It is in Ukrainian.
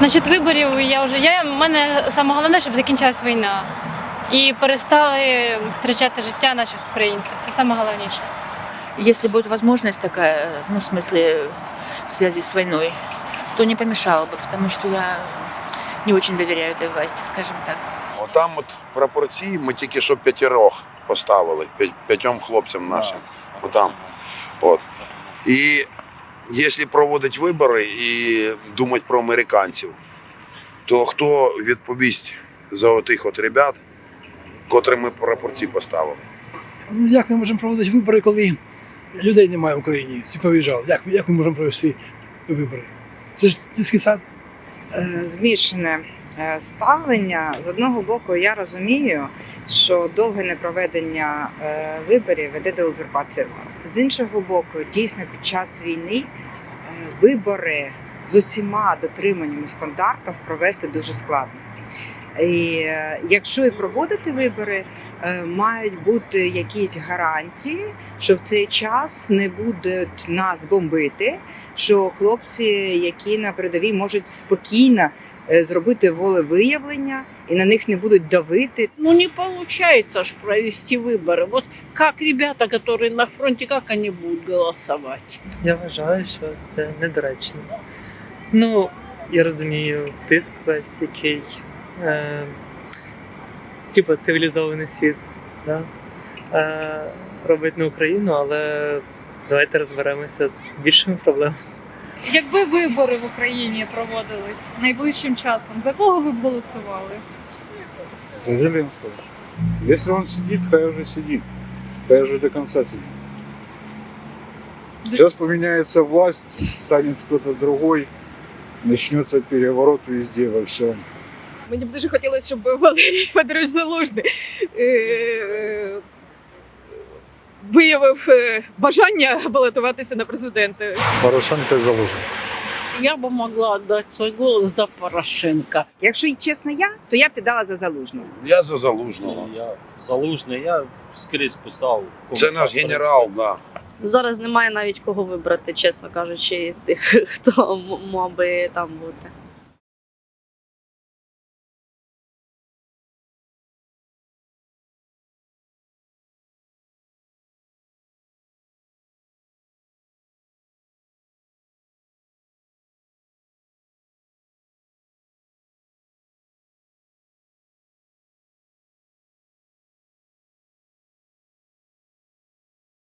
Насчет виборів я вже я в мене саме головне, щоб закінчилась війна і перестали втрачати життя наших українців. Це саме головніше. Если будет возможность такая, ну, в смысле, в связи с войной, то не помешало бы, потому что я не очень доверяю этой власти, скажем так. Отам от прапорці ми тільки що п'ятірох поставили, п'ять- п'ятьом хлопцям нашим. Отам. От. І якщо проводить вибори і думати про американців, то хто відповість за отих от ребят, котрим ми прапорці поставили? Ну, як ми можемо проводити вибори, коли людей немає в Україні? Всі повіжали. Як, як ми можемо провести вибори? Це ж сад. Е, змішане ставлення. З одного боку, я розумію, що довге непроведення е, виборів веде до узурпації влади. З іншого боку, дійсно під час війни е, вибори з усіма дотриманнями стандартів провести дуже складно. І е, якщо і проводити вибори, е, мають бути якісь гарантії, що в цей час не будуть нас бомбити, що хлопці, які на передовій можуть спокійно е, зробити волевиявлення і на них не будуть давити. Ну не получается ж провести выборы. Вот как ребята, которые на фронте, как они будут голосовать? Я вважаю, що це недоречно. Ну, я розумію, тиск весь, який е, типу цивілізований світ да? е, робить на Україну, але давайте розберемося з більшими проблемами. Якби вибори в Україні проводились найближчим часом, за кого ви б голосували? За Зеленского. Если он сидит, хай уже сидит. Хай уже до конца сидит. Сейчас поменяется власть, станет кто-то другой, начнется переворот везде, во всем. Мені б дуже хотілося, щоб Валерій Федорович Залужний е, е, виявив е, бажання балотуватися на президента. Порошенко и Залужный. Я бы могла отдать свой голос за Порошенко. Якщо і чесно я, то я піддала за залужного. Я за залужного. Я залужний, я скрізь писав. Це наш генерал, да. Зараз немає навіть кого вибрати, чесно кажучи, із тих, хто мав би там бути.